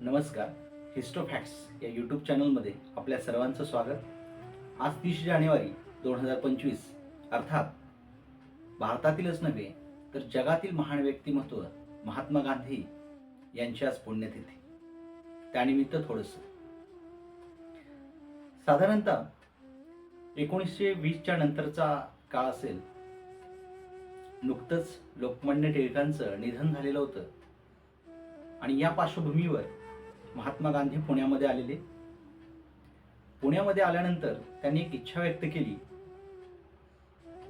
नमस्कार हिस्टोफॅक्ट्स या यूट्यूब चॅनलमध्ये आपल्या सर्वांचं स्वागत. आज तीस जानेवारी दोन हजार पंचवीस अर्थात भारतातीलच नव्हे तर जगातील महान व्यक्तिमत्व महात्मा गांधी यांची आज पुण्यतिथी. त्यानिमित्त थोडंसं. साधारणतः एकोणीसशे वीसच्या नंतरचा काळ असेल नुकतंच लोकमान्य टिळकांचं निधन झालेलं होतं. आणि या पार्श्वभूमीवर महात्मा गांधी पुण्यामध्ये आलेले. पुण्यामध्ये आल्यानंतर त्यांनी एक इच्छा व्यक्त केली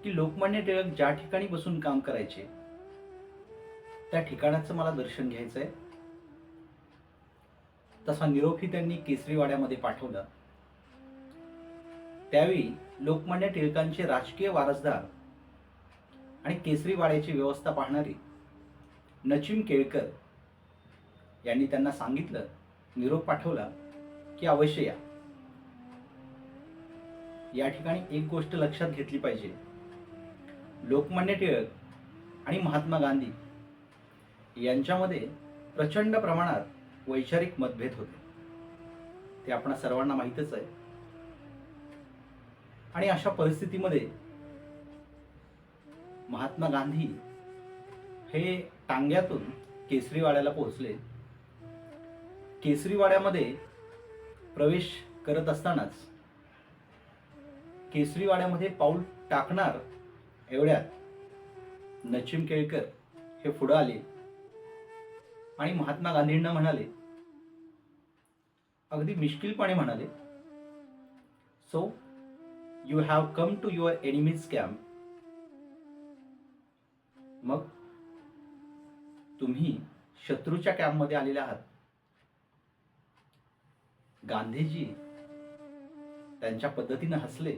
की लोकमान्य टिळक ज्या ठिकाणी बसून काम करायचे त्या ठिकाणाचं मला दर्शन घ्यायचं आहे तसा निरोपही त्यांनी केसरीवाड्यामध्ये पाठवला. त्यावेळी लोकमान्य टिळकांचे राजकीय वारसदार आणि केसरीवाड्याची व्यवस्था पाहणारी नचिम केळकर यांनी त्यांना सांगितलं निरोप पाठवला की अवश्य या. या ठिकाणी एक गोष्ट लक्षात घेतली पाहिजे. लोकमान्य टिळक आणि महात्मा गांधी यांच्यामध्ये प्रचंड प्रमाणात वैचारिक मतभेद होते. ते आपण सर्वांना माहीतच आहे. आणि अशा परिस्थितीमध्ये महात्मा गांधी हे टांग्यातून केसरीवाड्याला पोहोचले. केसरीवाड्यामध्ये प्रवेश करत असतानाच केसरीवाड्यामध्ये पाऊल टाकणार एवढ्यात नचिम केळकर हे पुढं आले. आणि महात्मा गांधींना म्हणाले. अगदी मिश्किलपणे म्हणाले. So you have come to your enemies camp मग तुम्ही शत्रूच्या कॅम्पमध्ये आलेले आहात. गांधीजी त्यांच्या पद्धतीनं हसले.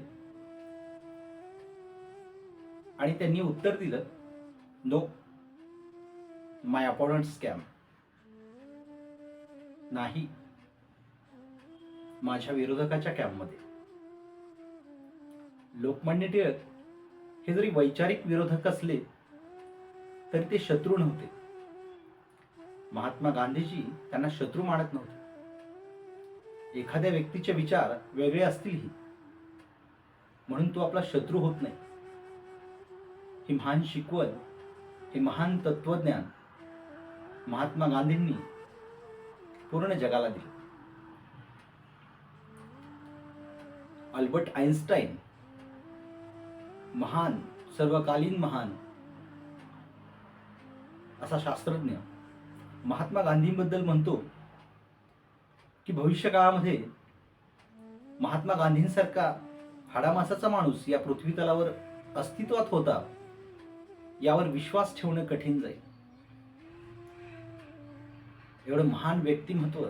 आणि त्यांनी उत्तर दिलं नो माय अपॉनंट स्कॅम. नाही माझ्या विरोधकाच्या कॅम्पमध्ये लोकमान्य टिळक हे जरी वैचारिक विरोधक असले तरी ते शत्रू नव्हते. महात्मा गांधीजी त्यांना शत्रू मानत नव्हते. एखाद्या व्यक्तीचे विचार वेगळे असतीलही. म्हणून तो आपला शत्रू होत नाही. ही महान शिकवण हे महान तत्वज्ञान महात्मा गांधींनी पूर्ण जगाला दिले. अल्बर्ट आइन्स्टाईन महान सर्वकालीन महान असा शास्त्रज्ञ महात्मा गांधींबद्दल म्हणतो की भविष्य काळामध्ये महात्मा गांधींसारखा हाडामासाचा माणूस या पृथ्वी तलावर अस्तित्वात होता यावर विश्वास ठेवणं कठीण जाईल. एवढं महान व्यक्तिमत्व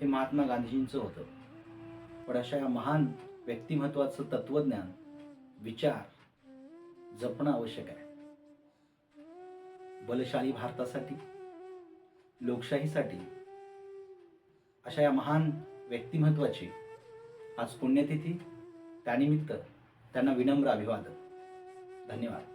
हे महात्मा गांधीजींचं होतं. पण अशा या महान व्यक्तिमत्वाचं तत्वज्ञान विचार जपणं आवश्यक आहे. बलशाली भारतासाठी लोकशाहीसाठी अशा या महान व्यक्तिमत्वाची आज पुण्यतिथी त्यानिमित्त त्यांना विनम्र अभिवादन. धन्यवाद.